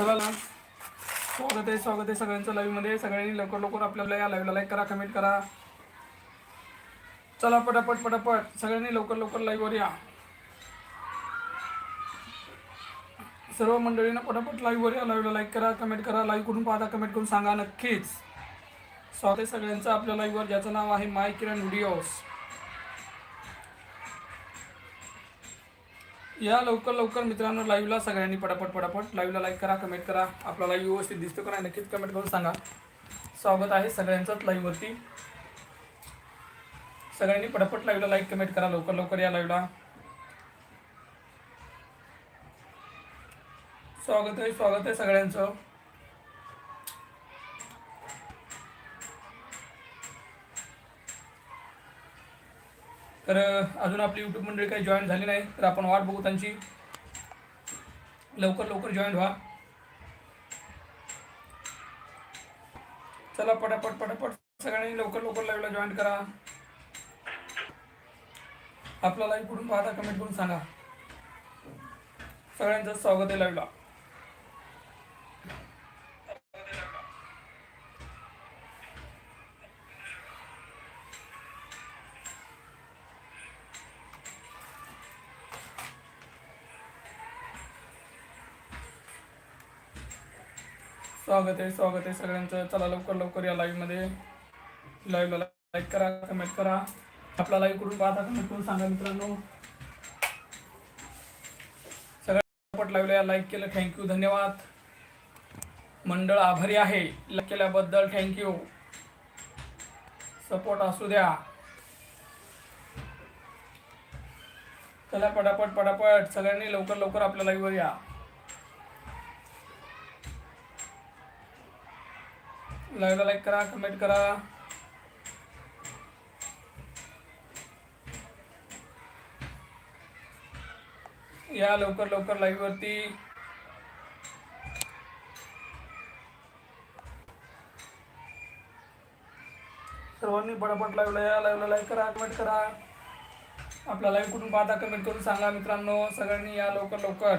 चला ना. स्वागत आहे स्वागत आहे सगळ्यांचं लाईव्हमध्ये सगळ्यांनी लवकर लवकर आपल्याला या लाईव्हला लाईक करा कमेंट करा. चला पटापट पटापट. सगळ्यांनी लवकर लवकर लाईव्हवर या. सर्व मंडळींना पटापट लाईव्हवर या. लाईव्हला लाईक करा कमेंट करा. लाईव्ह करून पाहता कमेंट करून सांगा नक्कीच. स्वागत आहे सगळ्यांचं आपल्या लाईव्हवर ज्याचं नाव आहे माय किरण व्हिडिओज या लवकर लवकर मित्रांनो लाईव्हला सगळ्यांनी पटापट पटापट. लाईव्हला लाईक करा कमेंट करा. आपला लाईव्ह व्यवस्थित दिसतो का नाही नक्कीच कमेंट करून सांगा. स्वागत आहे सगळ्यांचंच लाईव्हवरती सगळ्यांनी पटापट लाईव्हला लाईक कमेंट करा लवकर लवकर या लाईव्हला स्वागत आहे स्वागत आहे सगळ्यांचं. तर अजून आपली यूट्यूब मंडळी काही जॉईन झाली नाही तर आपण वाट बघू त्यांची. लवकर लवकर जॉईन व्हा. चला पटापट पटापट. सगळ्यांनी लवकर लवकर लाईव्हला जॉईन करा. आपला लाईव्ह कुठून पाहता कमेंट करून सांगा. सगळ्यांचं स्वागत आहे लाईव्हला स्वागत आहे स्वागत आहे सगळ्यांचं. चला लवकर लवकर या लाईव्हमध्ये लाईव्हला लाईक करा कमेंट करा. आपला लाईव्ह करून पाहता कमेंट करून सांगा मित्रांनो. सगळ्या पट लाईव्हला या लाईक केलं थँक्यू धन्यवाद. मंडळ आभारी आहे. लाईक केल्याबद्दल थँक्यू सपोर्ट असू द्या. चला पटापट पटापट. सगळ्यांनी लवकर लवकर आपल्या लाईव्हवर या. लाईव्हला लाईक करा कमेंट करा. या लवकर लवकर लाईव्ह वरती. सर्वांनी पटापट लाईव्हला या लाईव्हला लाईक करा कमेंट करा. आपला लाईव्ह कुठून पाहता कमेंट करून सांगा मित्रांनो. सगळ्यांनी या लवकर लवकर.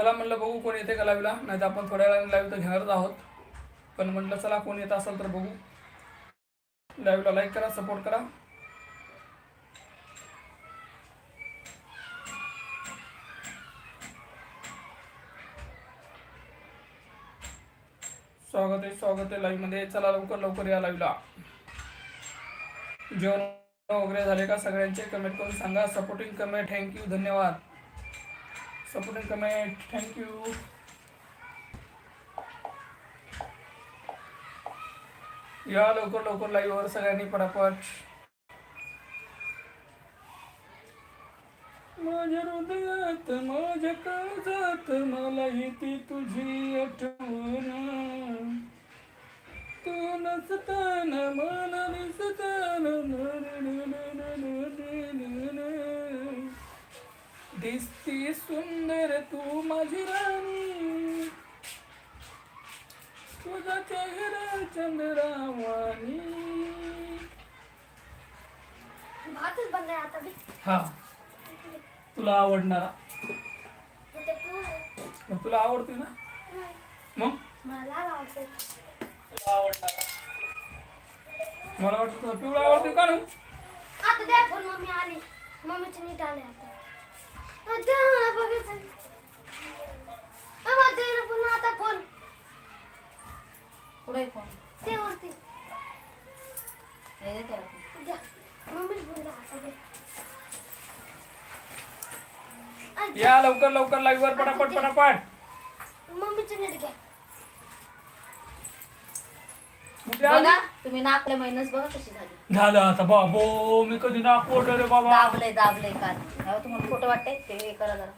चला म्हणलं बघू कोण येते का लाईव्हला नाही तर आपण थोड्या वेळाने लाईव्ह तर घेणारच आहोत. पण म्हटलं चला कोण येत असेल तर बघू. लाईव्हला लाईक करा सपोर्ट करा. स्वागत आहे स्वागत आहे लाईव्हमध्ये. चला लवकर लवकर या लाईव्हला जेवण वगैरे झाले का सगळ्यांचे? कमेंट करून सांगा. सपोर्टिंग कमेंट थँक्यू धन्यवाद. सपोर्टिंग कमेंट थँक्यू या लवकर लवकर लाईव्ह वर सगळ्यांनी पटापट. माझ्या हृदयात माझ्या काळजात मला येते तुझी आठवण. तू नसताना मला दिसताना दिसती सुंदर तू माझी राणी. तुझा चेहरा चंद्रावानी भातच बंद आहे आता बी. हा. तुला आवडणारा. ते पूर्ण मग तुला आवडते ना? मग? मला आवडते. तुला आवडणारा. मला वाटतं तुला पिवळा आवडते का ना आता द्या फोन मम्मी आली. मम्मीचे नीट आले पुढे फोन ते वरती. हे दे त्याला. फोन. द्या मम्मीच फोन द्या आता दे. आ, या लवकर लवकर लाईव्ह वर पटापट पटापट. मम्मीचे नीट घ्या. तुम्ही नाकले महिनस बघा कशी झाली. झालं आता बाबो मी कधी नागपूर रे बाबा. दाबले दाबले काल. तेव्हा तुम्हाला खोटं वाटतंय? ते हे करा जरा.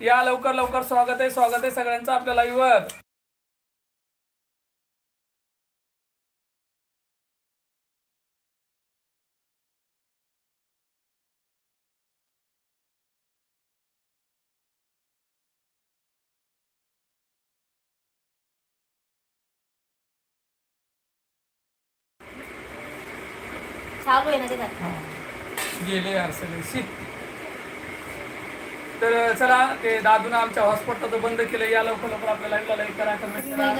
या लवकर लवकर स्वागत आहे स्वागत आहे सगळ्यांचं आपल्या लाईव्ह चालू आहे ना ते झालं. गेले यार तर चला ते दादून आमच्या हॉस्पिटलचं बंद केलं. या लवकर लवकर आपल्या लाईव्हला लाईक करा. कमेंट करा.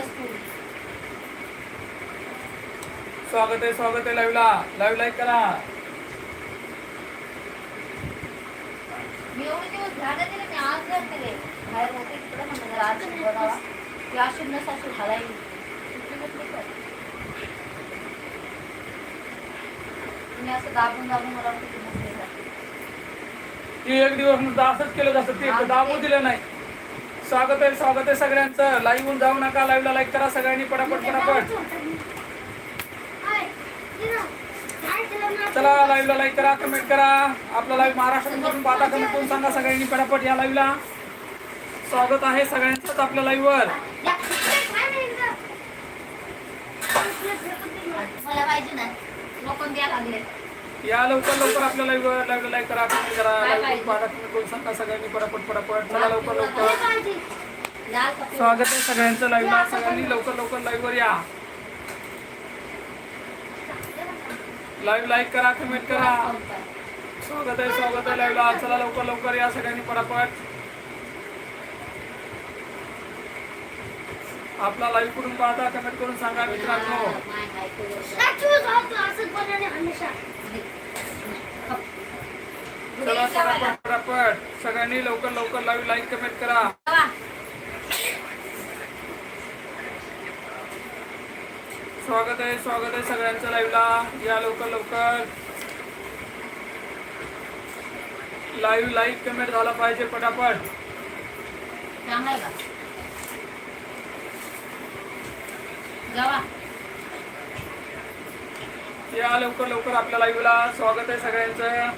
स्वागत आहे स्वागत आहे लाईव्हला लाईव्ह लाईक करा. मी एवढे दिवस झाले दिले मी आज जर दिले बाहेर होते तिकडे म्हणलं जरा आज बनावा की अशी नसाशी घालायली. सुट्टी भेटली तर. तुम्ही असं दाबून दाबून मला एक दिवस नुसतं असंच केलं जातं ते दाबू दिलं नाही. स्वागत आहे स्वागत आहे सगळ्यांचं. लाईव्ह होऊन जाऊ नका लाईव्हला लाईक करा सगळ्यांनी पटापट पटापट. चला लाईव्हला लाईक करा कमेंट करा. आपला लाईव्ह महाराष्ट्रातून पाहता कमेंट करून सांगा सगळ्यांनी पटापट या लाईव्हला स्वागत आहे सगळ्यांचंच आपल्या लाईव्हवर मला पाहिजे ना. लोक द्यायला लागले. या लवकर लवकर आपल्या लाईव्हवर लाईव्हला लाईक करा कमेंट करा. लाईव्ह कमेंट करून सांगा सगळ्यांनी पटापट पटापट चला लवकर लवकर. स्वागत आहे सगळ्यांचं लाईव्हला सगळ्यांनी लवकर लवकर लाईव्हवर या. लाईव्ह लाईक करा कमेंट करा. स्वागत आहे स्वागत आहे लाईव्हला चला लवकर लवकर या सगळ्यांनी पटापट आपला लाईव्ह करून पाहता? कमेंट करून सांगा मित्रांनो. पटापट पटापट. सगळ्यांनी लवकर लवकर लाईव्ह लाईक कमेंट करा. स्वागत आहे स्वागत आहे सगळ्यांचं लाईव्हला या लवकर लवकर. लाईव्ह लाईक कमेंट झाला पाहिजे पटापट चांगला आहे का जावा. या लवकर लवकर आपल्या लाईव्हला स्वागत आहे सगळ्यांचं.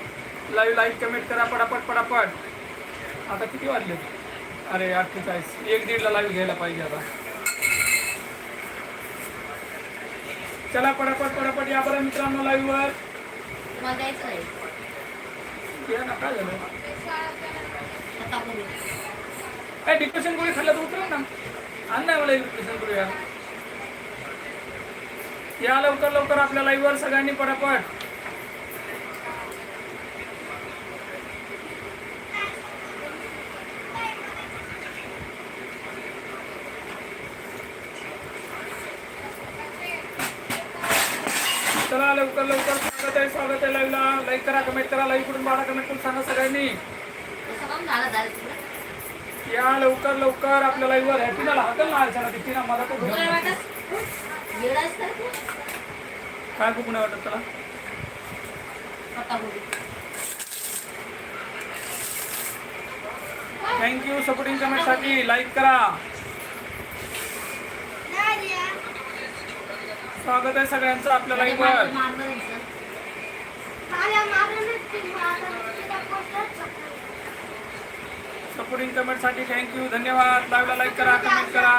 लाईव्ह लाईक कमेंट करा पटापट पटापट. आता किती वाजले? अरे अठ्ठेचाळीस. एक दीडला लाईव्ह घ्यायला पाहिजे आता. चला पटापट पटापट या बरं मित्रांनो लाईव्हवर या ना काय झालं? काय डिप्रेशन गोळी खाल्लं तर उतरेल ना. आण नाही मला डिप्रेशन गोळी यार या लवकर लवकर आपल्या लाईव्हवर सगळ्यांनी पटापट. चला लवकर लवकर स्वागत आहे स्वागत आहे लाईव्हला लाईक करा कमेंट करा लाईव्ह कुठून बाळा कमेंट करून सांगा सगळ्यांनी. या लवकर लवकर आपल्या लाईव्हवर हॅपीनाला हकल ना आलच्या ना मला तो काय ये. वाटत त्याला? थँक्यू सपोर्टिंग कमेंटसाठी लाईक करा. स्वागत आहे सगळ्यांचं आपल्या लाईव्हवर मारलं द्यायचं सपोर्टिंग कमेंटसाठी थँक्यू धन्यवाद. लाईव्हला लाईक करा कमेंट करा.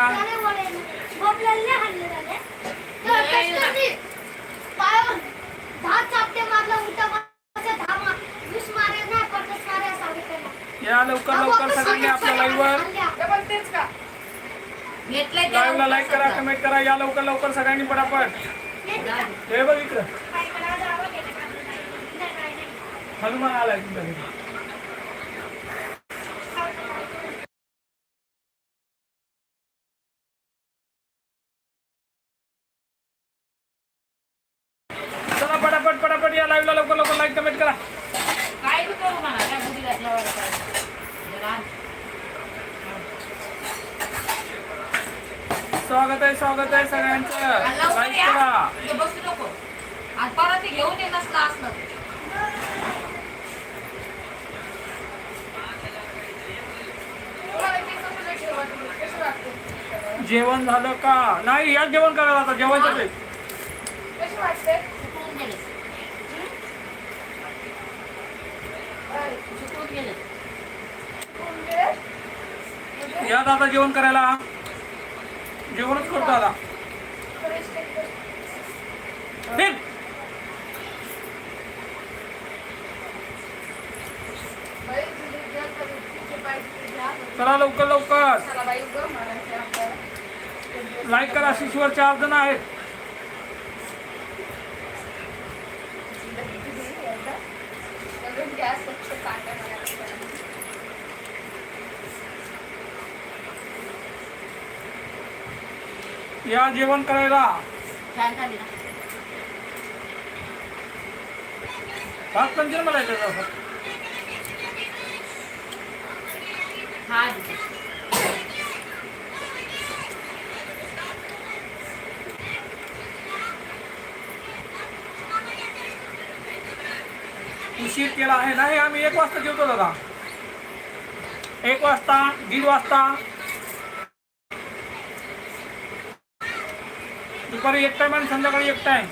या लवकर लवकर सगळ्यांनी आपल्या लाईव्हवर लाईव्हला लाईक करा. कमेंट करा. या लवकर लवकर सगळ्यांनी पटापट. हे बघ इकडं. हनुमान आलाय तुमच्या घरी चला पटापट पटापट या लाईव्हला लवकर लवकर लाईक कमेंट करा काय बी करू म्हणा काय बुद्धी घातल्यावर काय. जरा स्वागत आहे स्वागत आहे सगळ्यांचं. लाईक. करा बसू नको. परत घेऊन असलं जेवण झालं का? नाही या जेवण करायला आता जेवायचं ते. सुकवून गेले. सुकवून गेले? या आता जेवण करायला. जेवणच करतो आता. चला लवकर लवकर. लाईक करा शिशवर चार जण आहेत. गॅस स्वच्छ या जेवण करायला. भात पंचर मला. हा. उशीर केला आहे. नाही आम्ही एक वाजता जेवतो दादा. एक वाजता दीड वाजता. दुपारी एक टाइम आणि संध्याकाळी एक टाइम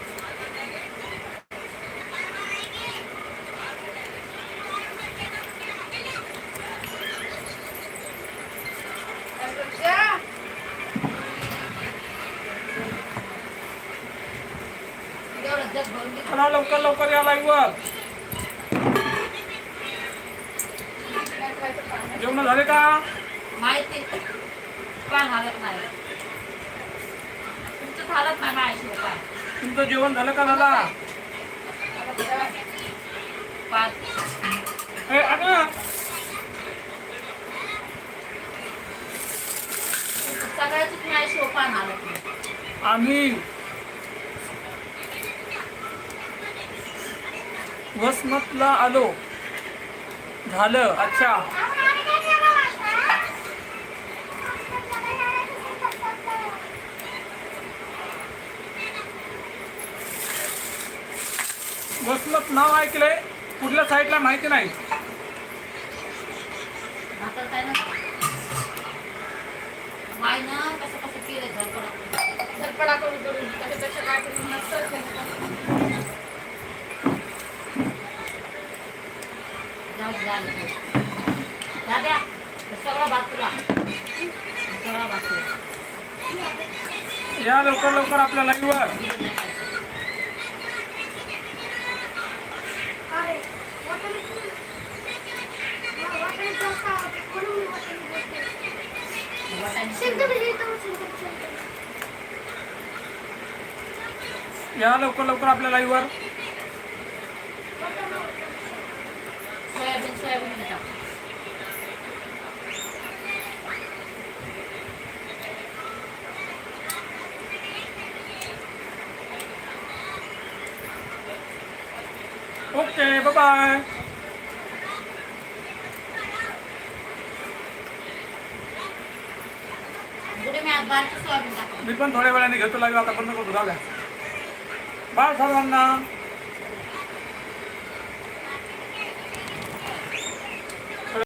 लवकर लवकर या लाईव्हवर जेवण झाले का? माहिती. नाही तुमचं जेवण झालं का दादा? पाच. ए, अगं, सगळ्याच माझ्याशिवाय पान हालत नाही आम्ही वसमतला आलो. झालं अच्छा वसमत नाव ऐकलंय कुठल्या साईडला माहिती नाही आता काय ना माय ना कसं कसं केलं झडपड धडपडा करून करून त्याच्यापेक्षा काय करून नसतं जाऊ दे, झालं ते. दाद्या हे सगळं भात तुला हे सगळं भात तुला. या लवकर लवकर आपल्या लाईव्हवर या लवकर लवकर आपल्या लाईव्हवर सोयाबीन सोयाबीन ओके बाय पुढे मी पण थोड्या वेळाने घेतो लाईव्ह आता बंद करतो झाल्या बाळ सर्वांना